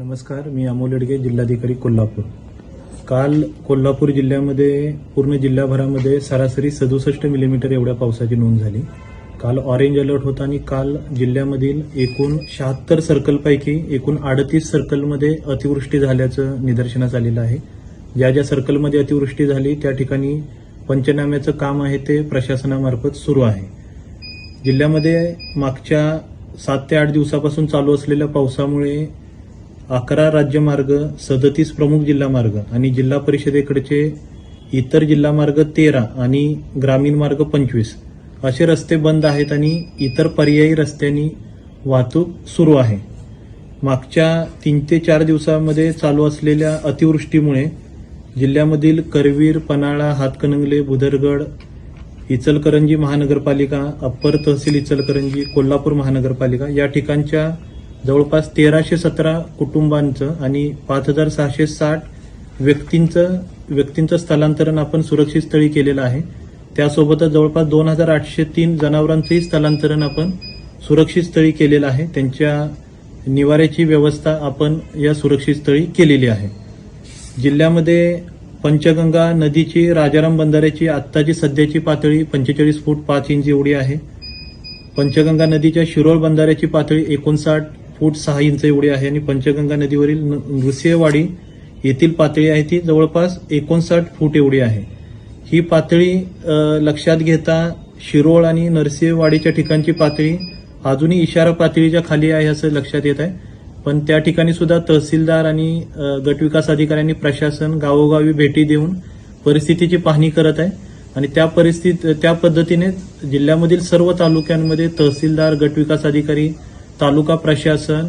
नमस्कार मी अमोल येडगे जिल्हाधिकारी कोल्हापूर. काल कोल्हापूर जिल्ह्यामध्ये पूर्ण जिल्हाभरामध्ये सरासरी सदुसष्ट मिलीमीटर एवढ्या पावसाची नोंद झाली. काल ऑरेंज अलर्ट होता आणि काल जिल्ह्यामधील एकूण शहात्तर सर्कलपैकी एकूण अडतीस सर्कलमध्ये अतिवृष्टी झाल्याचं निदर्शनास आलेलं आहे. ज्या ज्या सर्कलमध्ये अतिवृष्टी झाली त्या ठिकाणी पंचनाम्याचं काम आहे ते प्रशासनामार्फत सुरू आहे. जिल्ह्यामध्ये मागच्या सात ते आठ दिवसापासून चालू असलेल्या पावसामुळे अकरा राज्यमार्ग सदतीस प्रमुख जिल्हा मार्ग आणि जिल्हा परिषदेकडचे इतर जिल्हा मार्ग तेरा आणि ग्रामीण मार्ग पंचवीस. असे रस्ते बंद आहेत आणि इतर पर्यायी रस्त्यांनी वाहतूक सुरू आहे. मागच्या तीन ते चार दिवसामध्ये चालू असलेल्या अतिवृष्टीमुळे जिल्ह्यामधील करवीर पन्हाळा हातकणंगले बुदरगड इचलकरंजी महानगरपालिका अप्पर तहसील इचलकरंजी कोल्हापूर महानगरपालिका या ठिकाणच्या जवळपास तेराशे सतरा कुटुंबांचं आणि पाच हजार सहाशे साठ व्यक्तींचं व्यक्तींचं स्थलांतरण आपण सुरक्षित स्थळी केलेलं आहे. त्यासोबतच जवळपास दोन हजार आठशे तीन जनावरांचंही स्थलांतरण आपण सुरक्षित स्थळी केलेलं आहे. त्यांच्या निवाऱ्याची व्यवस्था आपण या सुरक्षित स्थळी केलेली आहे. जिल्ह्यामध्ये पंचगंगा नदीची राजाराम बंधाऱ्याची आत्ताची सध्याची पातळी पंचेचाळीस फूट पाच इंच एवढी आहे. पंचगंगा नदीच्या शिरोळ बंधाऱ्याची पातळी एकोणसाठ फूट सहा इंच एवढी आहे आणि पंचगंगा नदीवरील न- नृसिंहवाडी येथील पातळी आहे ती जवळपास एकोणसाठ फूट एवढी आहे. ही पातळी लक्षात घेता शिरोळ आणि नरसिंहवाडीच्या ठिकाणची पातळी अजूनही इशारा पातळीच्या खाली आहे असं लक्षात येत आहे. पण त्या ठिकाणी सुद्धा तहसीलदार आणि गटविकास अधिकाऱ्यांनी प्रशासन गावोगावी भेटी देऊन परिस्थितीची पाहणी करत आहे. आणि त्या परिस्थिती त्या पद्धतीने जिल्ह्यामधील सर्व तालुक्यांमध्ये तहसीलदार गटविकास अधिकारी तालुका प्रशासन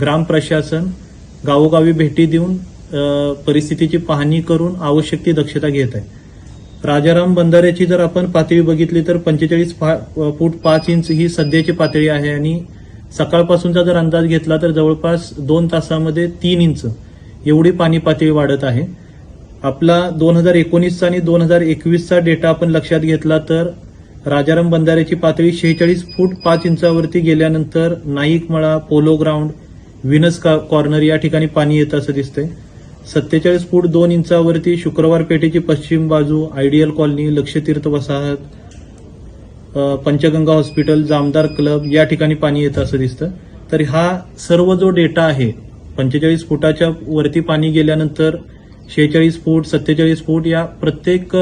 ग्राम प्रशासन गावोगावी भेटी देऊन परिस्थितीची पाहणी करून आवश्यक ती दक्षता घेत आहे. राजाराम बंधाऱ्याची जर आपण पातळी बघितली तर पंचेचाळीस फूट पाच इंच ही सध्याची पातळी आहे आणि सकाळपासूनचा जर अंदाज घेतला तर जवळपास दोन तासामध्ये तीन इंच एवढी पाणी पातळी वाढत आहे. आपला दोन हजार एकोणीसचा आणि दोन हजार एकवीसचा डेटा आपण लक्षात घेतला तर राजाराम बंधाऱ्याची पातळी शेहेचाळीस फूट पाच इंचावरती गेल्यानंतर नाईकमळा पोलो ग्राउंड विनस का- कॉर्नर या ठिकाणी पाणी येत असं दिसतंय. सत्तेचाळीस फूट दोन इंचावरती शुक्रवार पेठेची पश्चिम बाजू आयडियल कॉलनी लक्षतीर्थ वसाहत पंचगंगा हॉस्पिटल जामदार क्लब या ठिकाणी पाणी येतं असं दिसतं. तर हा सर्व जो डेटा आहे पंचेचाळीस फुटाच्या वरती पाणी गेल्यानंतर शेहेचाळीस फूट सत्तेचाळीस फूट या प्रत्येक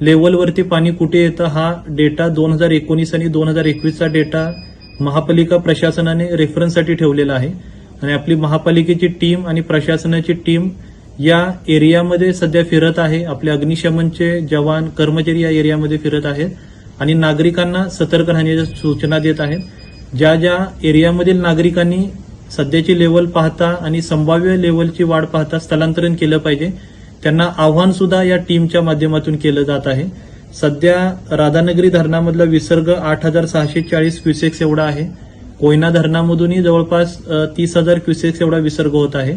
लेवलवरती पाणी कुठे येतं हा डेटा दोन हजार एकोणीस आणि दोन हजार एकवीसचा डेटा महापालिका प्रशासनाने रेफरन्ससाठी ठेवलेला आहे. आणि आपली महापालिकेची टीम आणि प्रशासनाची टीम या एरियामध्ये सध्या फिरत आहे. आपले अग्निशमनचे जवान कर्मचारी या एरियामध्ये फिरत आहेत. आणि नागरिकांना सतर्क राहण्याच्या सूचना देत आहेत. ज्या ज्या एरियामधील नागरिकांनी सध्याची लेवल पाहता आणि संभाव्य लेवलची वाढ पाहता स्थलांतरण केलं पाहिजे. त्यांना आव्हान सुद्धा या टीमच्या माध्यमातून केलं जात आहे. सध्या राधानगरी धरणामधला विसर्ग आठ हजार सहाशे चाळीस क्युसेक्स एवढा आहे. कोयना धरणामधूनही जवळपास तीस हजार क्युसेक्स एवढा विसर्ग होत आहे.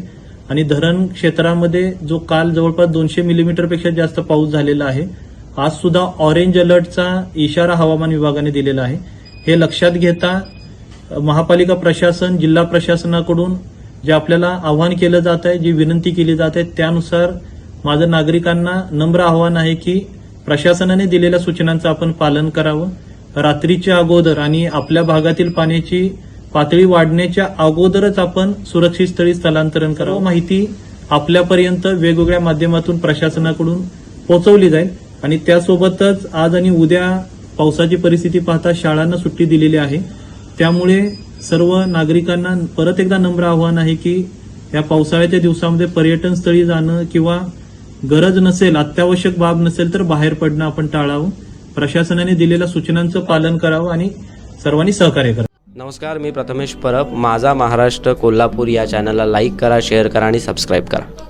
आणि धरण क्षेत्रामध्ये जो काल जवळपास दोनशे मिलीमीटरपेक्षा जास्त पाऊस झालेला आहे आज सुद्धा ऑरेंज अलर्टचा इशारा हवामान विभागाने दिलेला आहे. हे लक्षात घेता महापालिका प्रशासन जिल्हा प्रशासनाकडून जे आपल्याला आव्हान केलं जात आहे जी विनंती केली जात आहे त्यानुसार माझं नागरिकांना नम्र आव्हान आहे की प्रशासनाने दिलेल्या सूचनांचं आपण पालन करावं. रात्रीच्या अगोदर आणि आपल्या भागातील पाण्याची पातळी वाढण्याच्या अगोदरच आपण सुरक्षित स्थळी स्थलांतरण करावं. माहिती आपल्यापर्यंत वेगवेगळ्या माध्यमातून प्रशासनाकडून पोहोचवली जाईल. आणि त्यासोबतच आज आणि उद्या पावसाची परिस्थिती पाहता शाळांना सुट्टी दिलेली आहे. त्यामुळे सर्व नागरिकांना परत एकदा नम्र आव्हान आहे की या पावसाळ्याच्या दिवसामध्ये पर्यटन स्थळी जाणं किंवा गरज नसेल अत्यावश्यक बाब नसेल तर बाहेर पडणं आपण टाळावं. प्रशासनाने दिलेल्या सूचनांचं पालन करावं आणि सर्वांनी सहकार्य करावं. नमस्कार मी प्रथमेश परब. माझा महाराष्ट्र कोल्हापूर या चॅनलला लाईक करा शेअर करा आणि सबस्क्राईब करा.